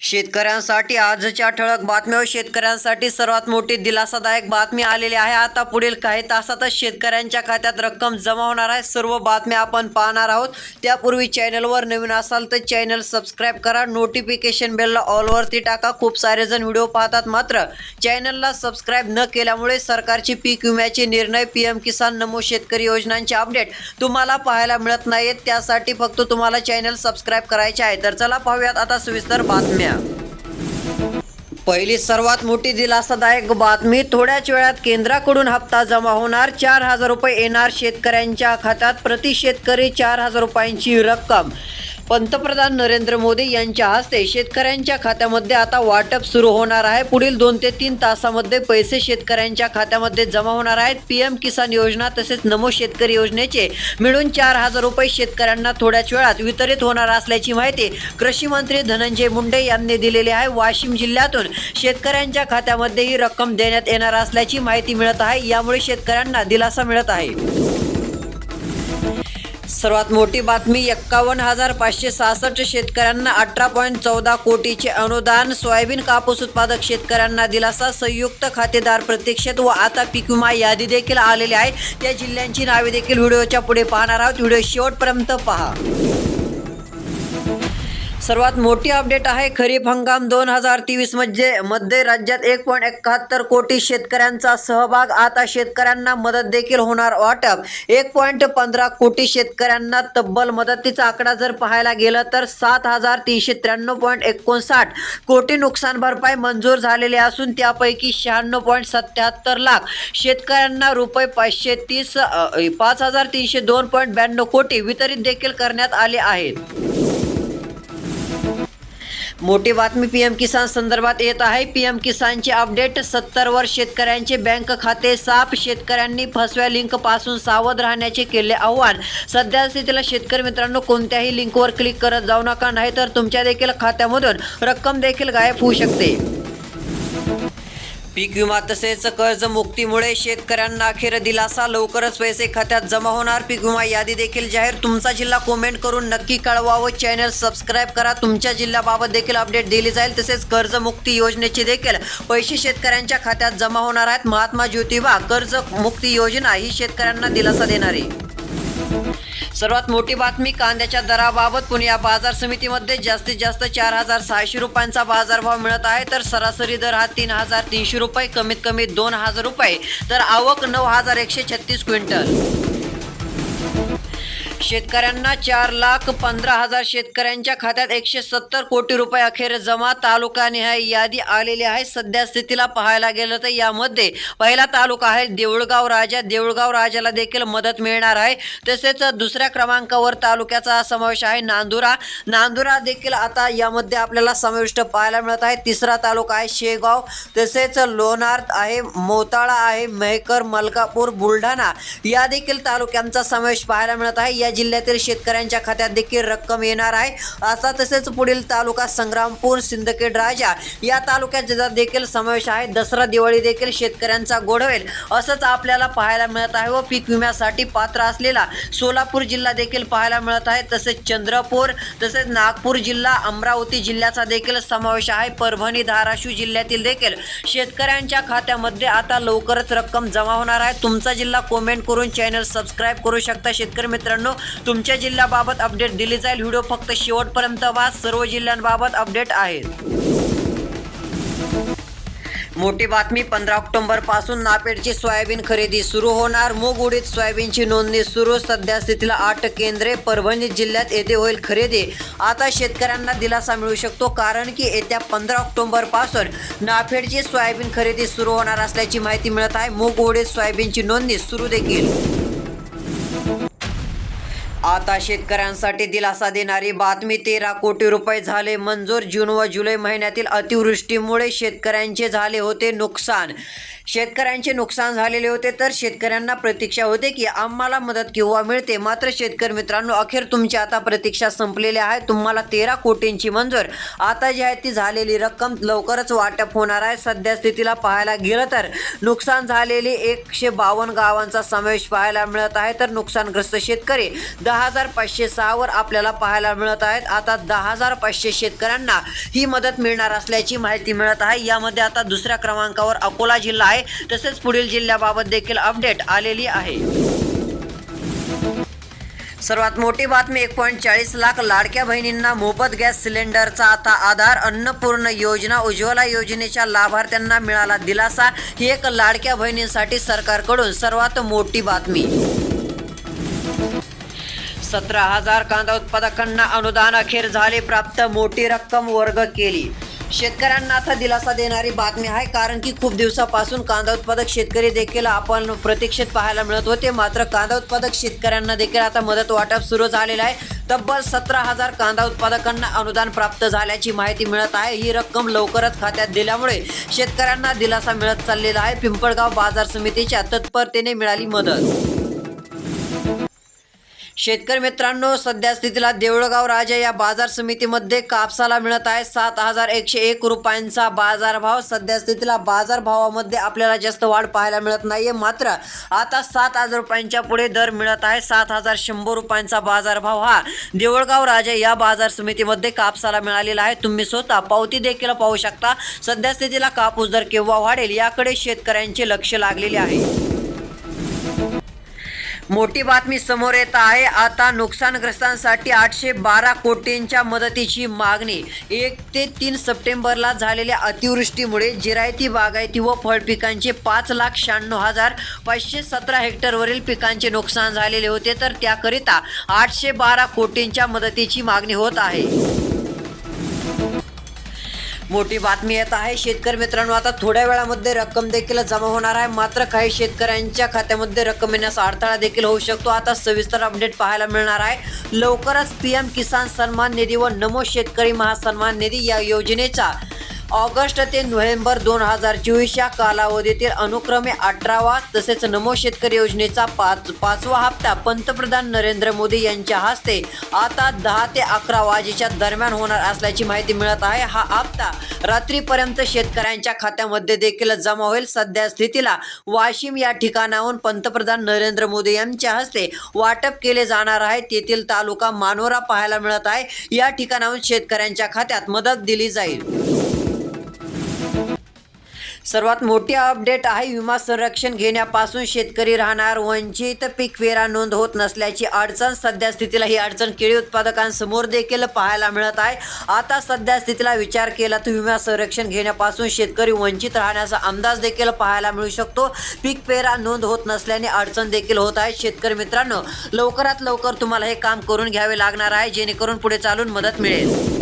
शेतकऱ्यांसाठी आजच्या ठळक बातम्या शेतकऱ्यांसाठी सर्वात मोठी दिलासादायक बातमी आलेली आहे. आता पुढील काही तासातच शेतकऱ्यांच्या खात्यात रक्कम जमा होणार आहे. सर्व बातम्या आपण पाहणार आहोत. त्यापूर्वी चॅनलवर नवीन असाल तर चॅनल सबस्क्राईब करा. नोटिफिकेशन बेलला ऑलवरती टाका. खूप सारे जण व्हिडिओ पाहतात मात्र चॅनलला सबस्क्राईब न केल्यामुळे सरकारची पीक विम्याचे निर्णय पी एम किसान नमो शेतकरी योजनांचे अपडेट तुम्हाला पाहायला मिळत नाहीत. त्यासाठी फक्त तुम्हाला चॅनल सबस्क्राईब करायचे आहे. तर चला पाहूयात आता सविस्तर बातम्या. पहिली सर्वात मोठी दिलासादायक बातमी थोड्याच वेळात केंद्राकडून हप्ता जमा होणार. चार हजार रुपये येणार शेतकऱ्यांच्या खात्यात. प्रति शेतकरी चार हजार रुपयांची रक्कम. पंतप्रधान नरेंद्र मोदी यांच्या हस्ते शेतकऱ्यांच्या खात्यामध्ये आता वाटप सुरू होणार आहे. पुढील दोन ते तीन तासामध्ये पैसे शेतकऱ्यांच्या खात्यामध्ये जमा होणार आहेत. पी एम किसान योजना तसेच नमो शेतकरी योजनेचे मिळून चार हजार रुपये शेतकऱ्यांना थोड्याच वेळात वितरित होणार असल्याची माहिती कृषी मंत्री धनंजय मुंडे यांनी दिलेली आहे. वाशिम जिल्ह्यातून शेतकऱ्यांच्या खात्यामध्ये ही रक्कम देण्यात येणार असल्याची माहिती मिळत आहे. यामुळे शेतकऱ्यांना दिलासा मिळत आहे. सर्वात मोठी बातमी एक्कावन्न हजार पाचशे सहासष्ट शेतकऱ्यांना अठरा पॉईंट चौदा कोटीचे अनुदान सोयाबीन कापूस उत्पादक शेतकऱ्यांना दिलासा संयुक्त खातेदार प्रतीक्षेत व आता पीक विमा यादी देखील आलेली आहे. त्या जिल्ह्यांची नावे देखील व्हिडिओच्या पुढे पाहणार आहोत. व्हिडिओ शेवटपर्यंत पहा. सर्वात मोठी अपडेट आहे खरीप हंगाम दोन हजार तेवीसमध्ये मध्ये राज्यात एक पॉईंट एकाहत्तर कोटी शेतकऱ्यांचा सहभाग. आता शेतकऱ्यांना मदत देखील होणार वाटप. एक पॉईंट पंधरा कोटी शेतकऱ्यांना तब्बल मदतीचा आकडा जर पाहायला गेलं तर सात हजार तीनशे त्र्याण्णव पॉईंट एकोणसाठ कोटी नुकसान भरपाई मंजूर झालेली असून त्यापैकी शहाण्णव पॉईंट सत्याहत्तर लाख शेतकऱ्यांना रुपये पाचशे तीस पाच हजार तीनशे दोन पॉईंट ब्याण्णव कोटी वितरित देखील करण्यात आले आहेत. मोठी बातमी पीएम किसान संदर्भात येत आहे. पीएम किसानचे अपडेट सत्तर वर शेतकऱ्यांचे बँक खाते साफ शेतकऱ्यांनी फसव्या लिंकपासून सावध राहण्याचे केले आव्हान. सध्या स्थितीला शेतकरी मित्रांनो कोणत्याही लिंकवर क्लिक करत जाऊ नका नाही तर तुमच्या देखील खात्यामधून रक्कम देखील गायब होऊ शकते. पीक विमा तसेच कर्जमुक्तीमुळे शेतकऱ्यांना अखेर दिलासा. लवकरच पैसे खात्यात जमा होणार. पीक विमा यादी देखील जाहीर. तुमचा जिल्हा कमेंट करून नक्की कळवा व चॅनल सबस्क्राईब करा. तुमच्या जिल्ह्याबाबत देखील अपडेट दिली जाईल. तसेच कर्जमुक्ती योजनेचे देखील पैसे शेतकऱ्यांच्या खात्यात जमा होणार आहेत. महात्मा ज्योतिबा कर्जमुक्ती योजना ही शेतकऱ्यांना दिलासा देणारी. सर्वात मोठी बातमी कांद्याच्या दराबाबत पुणे या बाजार समितीमध्ये जास्तीत जास्त चार हजार सहाशे रुपयांचा बाजारभाव मिळत आहे. तर सरासरी दर हा तीन हजार तीनशे रुपये कमीत कमी दोन हजार रुपये. तर आवक नऊ हजार एकशे छत्तीस क्विंटल. शेतकऱ्यांना चार लाख पंधरा हजार शेतकऱ्यांच्या खात्यात एकशे सत्तर कोटी रुपये अखेर जमा तालुकानिहाय यादी आलेली आहे. सध्या स्थितीला पाहायला गेलं तर यामध्ये पहिला तालुका आहे देऊळगाव राजा. देऊळगाव राजाला देखील मदत मिळणार आहे. तसेच दुसऱ्या क्रमांकावर तालुक्याचा समावेश आहे नांदुरा. नांदुरा देखील आता यामध्ये आपल्याला समाविष्ट पाहायला मिळत आहे. तिसरा तालुका आहे शेगाव. तसेच लोणार आहे मोताळा आहे मेहकर मलकापूर बुलढाणा या देखील तालुक्यांचा समावेश पाहायला मिळत आहे. या जिल्ह्यातील शेतकऱ्यांच्या खात्यात देखील रक्कम येणार आहे. असा तसेच पुढील तालुका संग्रामपूर सिंदखेड राजा या तालुक्याचा देखील समावेश आहे. दसरा दिवाळी देखील शेतकऱ्यांचा गोडवेल असंच आपल्याला पाहायला मिळत आहे व पीक विम्यासाठी पात्र असलेला सोलापूर जिल्हा देखील पाहायला मिळत आहे. तसेच चंद्रपूर तसेच नागपूर जिल्हा अमरावती जिल्ह्याचा देखील समावेश आहे. परभणी धाराशिव जिल्ह्यातील देखील शेतकऱ्यांच्या खात्यामध्ये आता लवकरच रक्कम जमा होणार आहे. तुमचा जिल्हा कमेंट करून चॅनल सबस्क्राईब करू शकता. शेतकरी मित्रांनो तुमच्या जिल्ह्याबाबत अपडेट दिली जाईल. व्हिडिओ फक्त शेवटपर्यंत वा सर्व जिल्ह्यांबाबत अपडेट आहेत. मोठी बातमी पंधरा ऑक्टोबरपासून नापेडची सोयाबीन खरेदी सुरू होणार. मूग उडीद सोयाबीनची नोंदणी सुरू. सध्या स्थितीला आठ केंद्रे. परभणी जिल्ह्यात येथे होईल खरेदी. आता शेतकऱ्यांना दिलासा मिळू शकतो कारण की येत्या पंधरा ऑक्टोबरपासून नाफेडची सोयाबीन खरेदी सुरू होणार असल्याची माहिती मिळत आहे. मूग उडीद सोयाबीनची नोंदणी सुरू देखील. आता शेतकऱ्यांसाठी दिलासा देणारी बातमी तेरा कोटी रुपये झाले मंजूर जून व जुलै महिन्यातील अतिवृष्टीमुळे शेतकऱ्यांचे झाले होते नुकसान. शेतकऱ्यांचे नुकसान झालेले होते तर शेतकऱ्यांना प्रतीक्षा होते की आम्हाला मदत केव्हा मिळते. मात्र शेतकरी मित्रांनो अखेर तुमची आता प्रतीक्षा संपलेली आहे. तुम्हाला तेरा कोटींची मंजूर. आता जी आहे ती झालेली रक्कम लवकरच वाटप होणार आहे. सध्या स्थितीला पाहायला गेलं तर नुकसान झालेली एकशे बावन्न गावांचा समावेश पाहायला मिळत आहे. तर नुकसानग्रस्त शेतकरी दहा हजार पाचशे सहावर आपल्याला पाहायला मिळत आहेत. आता दहा हजार पाचशे शेतकऱ्यांना ही मदत मिळणार असल्याची माहिती मिळत आहे. यामध्ये आता दुसऱ्या क्रमांकावर अकोला जिल्हा आहे. तसेच पुढील जिल्ह्याबाबत देखील अपडेट आलेली आहे. सर्वात मोठी बातमी एक पॉईंट चाळीस लाख लाडक्या बहिणींना मोफत गॅस सिलेंडरचा आता आधार अन्नपूर्ण योजना उज्ज्वला योजनेच्या लाभार्थ्यांना मिळाला दिलासा. ही एक लाडक्या बहिणींसाठी सरकारकडून सर्वात मोठी बातमी. सतरा हजार कांदा उत्पादकांना अनुदान अखेर झाले प्राप्त मोठी रक्कम वर्ग केली. शेतकऱ्यांना आता दिलासा देणारी बातमी आहे कारण की खूप दिवसापासून कांदा उत्पादक शेतकरी देखील आपण प्रतीक्षेत पाहायला मिळत होते. मात्र कांदा उत्पादक शेतकऱ्यांना देखील आता मदत वाटप सुरू झालेलं आहे. तब्बल सतरा हजार कांदा उत्पादकांना अनुदान प्राप्त झाल्याची माहिती मिळत आहे. ही रक्कम लवकरच खात्यात दिल्यामुळे शेतकऱ्यांना दिलासा मिळत चाललेला आहे. पिंपळगाव बाजार समितीच्या तत्परतेने मिळाली मदत. शेतकरी मित्रांनो सध्या स्थितीला देऊळगाव राजा या बाजार समितीमध्ये कापसाला मिळत आहे. सात हजार एकशे एक रुपयांचा बाजारभाव. सध्या स्थितीला बाजारभावामध्ये आपल्याला जास्त वाढ पाहायला मिळत नाहीये. मात्र आता सात हजार रुपयांच्या पुढे दर मिळत आहे. सात हजार शंभर रुपयांचा बाजारभाव हा देऊळगाव राजा या बाजार समितीमध्ये कापसाला मिळालेला आहे. तुम्ही स्वतः पावती देखील पाहू शकता. सध्या स्थितीला कापूस दर केव्हा वाढेल याकडे शेतकऱ्यांचे लक्ष लागलेले आहे. मोठी बातमी समोर येत आहे. आता नुकसानग्रस्तांसाठी आठशे बारा कोटींच्या मदतीची मागणी. एक ते तीन सप्टेंबरला झालेल्या अतिवृष्टीमुळे जिरायती बागायती व फळपिकांचे पाच लाख शहाण्णव हजार पाचशे सतरा हेक्टरवरील पिकांचे नुकसान झालेले होते. तर त्याकरिता आठशे बारा कोटींच्या मदतीची मागणी होत आहे. मोठी बातमी येत आहे. शेतकरी मित्रांनो आता थोड्या वेळामध्ये रक्कम देखील जमा होणार आहे. मात्र काही शेतकऱ्यांच्या खात्यामध्ये रक्कम येण्यास अडथळा देखील होऊ शकतो. आता सविस्तर अपडेट पाहायला मिळणार आहे. लवकरच पीएम किसान सन्मान निधी व नमो शेतकरी महासन्मान निधी या योजनेचा ऑगस्ट ते नोव्हेंबर दोन हजार चोवीस या कालावधीतील अनुक्रमे अठरावा तसेच नमो शेतकरी योजनेचा पाच पाचवा हप्ता पंतप्रधान नरेंद्र मोदी यांच्या हस्ते आता दहा ते अकरा वाजेच्या दरम्यान होणार असल्याची माहिती मिळत आहे. हा हप्ता रात्रीपर्यंत शेतकऱ्यांच्या खात्यामध्ये देखील जमा होईल. सध्या स्थितीला वाशिम या ठिकाणाहून पंतप्रधान नरेंद्र मोदी यांच्या हस्ते वाटप केले जाणार आहे. तेथील तालुका मानोरा पाहायला मिळत आहे. या ठिकाणाहून शेतकऱ्यांच्या खात्यात मदत दिली जाईल. सर्वात मोठी अपडेट आहे विमा संरक्षण घेण्यापासून शेतकरी राहणार वंचित. पीक वेरा नोंद होत नसल्याची अडचण सध्या स्थितीला ही अडचण केळी उत्पादकांसमोर देखील पाहायला मिळत आहे. आता सध्या स्थितीला विचार केला तर विमा संरक्षण घेण्यापासून शेतकरी वंचित राहण्याचा अंदाज देखील पाहायला मिळू शकतो. पीक पेरा नोंद होत नसल्याने अडचण देखील होत आहे. शेतकरी मित्रांनो लवकरात लवकर तुम्हाला हे काम करून घ्यावे लागणार आहे जेणेकरून पुढे चालून मदत मिळेल.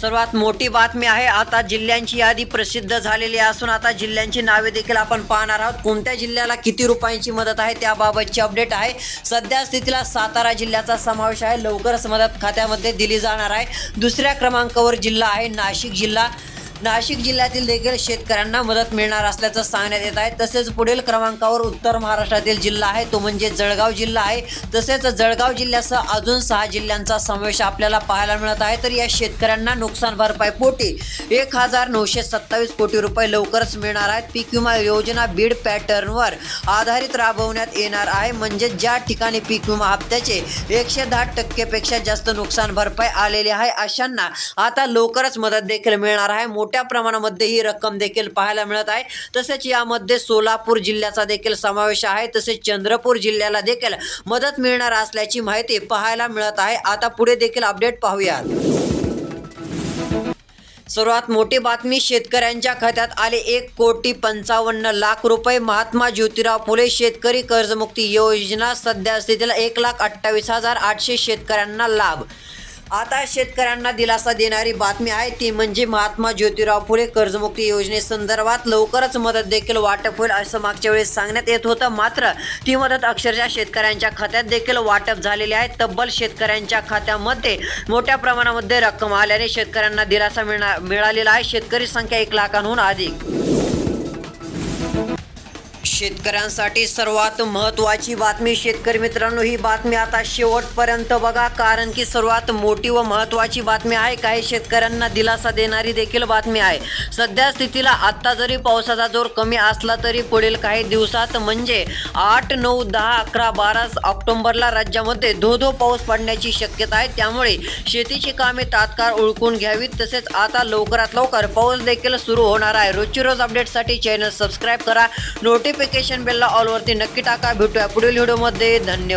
सर्वात मोठी बातमी आहे आता जिल्ह्यांची यादी प्रसिद्ध झालेली असून आता जिल्ह्यांची नावे देखील आपण पाहणार आहोत. कोणत्या जिल्ह्याला किती रुपयांची मदत आहे त्याबाबतची अपडेट आहे. सध्या स्थितीला सातारा जिल्ह्याचा समावेश आहे. लवकरच मदत खात्यामध्ये दिली जाणार आहे. दुसऱ्या क्रमांकावर जिल्हा आहे नाशिक जिल्हा. नाशिक जिल्ह्यातील देखील शेतकऱ्यांना मदत मिळणार असल्याचं सांगण्यात येत आहे. तसेच पुढील क्रमांकावर उत्तर महाराष्ट्रातील जिल्हा आहे. तो म्हणजे जळगाव जिल्हा आहे. तसेच जळगाव जिल्ह्यासह अजून सहा जिल्ह्यांचा समावेश आपल्याला पाहायला मिळत आहे. तर या शेतकऱ्यांना नुकसान भरपाई पोटी एक हजार नऊशे सत्तावीस कोटी रुपये लवकरच मिळणार आहेत पीक विमा योजना बीड पॅटर्नवर आधारित राबवण्यात येणार आहे. म्हणजे ज्या ठिकाणी पीक विमा हप्त्याचे एकशे दहा टक्केपेक्षा जास्त नुकसान भरपाई आलेली आहे अशांना आता लवकरच मदत देखील मिळणार आहे. मोठ्या प्रमाणामध्ये ही रक्कम देखील पाहायला मिळत आहे. तसेच यामध्ये सोलापूर जिल्ह्याचा देखील समावेश आहे. तसेच चंद्रपूर जिल्ह्याला देखील मदत मिळणार असल्याची माहिती पाहायला मिळत आहे. आता पुढे देखील अपडेट पाहूयात. सर्वात मोठी बातमी शेतकऱ्यांच्या खात्यात आले एक कोटी पंचावन्न लाख रुपये. महात्मा ज्योतिराव फुले शेतकरी कर्जमुक्ती योजना सध्या स्थितीला एक लाख अठ्ठावीस हजार आठशे शेतकऱ्यांना लाभ. आता शेतकऱ्यांना दिलासा देणारी बातमी आहे. ती म्हणजे महात्मा ज्योतिराव फुले कर्जमुक्ती योजनेसंदर्भात लवकरच मदत देखील वाटप होईल असं मागच्या वेळेस सांगण्यात येत होतं. मात्र ती मदत अक्षरशः शेतकऱ्यांच्या खात्यात देखील वाटप झालेली आहे. तब्बल शेतकऱ्यांच्या खात्यामध्ये मोठ्या प्रमाणामध्ये रक्कम आल्याने शेतकऱ्यांना दिलासा मिळणार मिळालेला आहे. शेतकरी संख्या एक लाखांहून अधिक. शेतकऱ्यांसाठी सर्वात महत्त्वाची बातमी शेतकरी मित्रांनो ही बातमी आता शेवटपर्यंत बघा कारण की सर्वात मोठी व महत्त्वाची बातमी आहे काही शेतकऱ्यांना दिलासा देणारी देखील बातमी आहे. सध्या स्थितीला आत्ता जरी पावसाचा जोर कमी असला तरी पुढील काही दिवसात म्हणजे आठ नऊ दहा अकरा बारा ऑक्टोबरला राज्यामध्ये धो धो पाऊस पडण्याची शक्यता आहे. त्यामुळे शेतीची कामे तात्काळ ओळखून घ्यावीत. तसेच आता लवकरात लवकर पाऊस देखील सुरू होणार आहे. रोजची रोज अपडेटसाठी चॅनल सबस्क्राईब करा. नोटिफिकेशन बेलला ऑलवरती नक्की टाका. भेटूया पुढील व्हिडिओमध्ये धन्यवाद.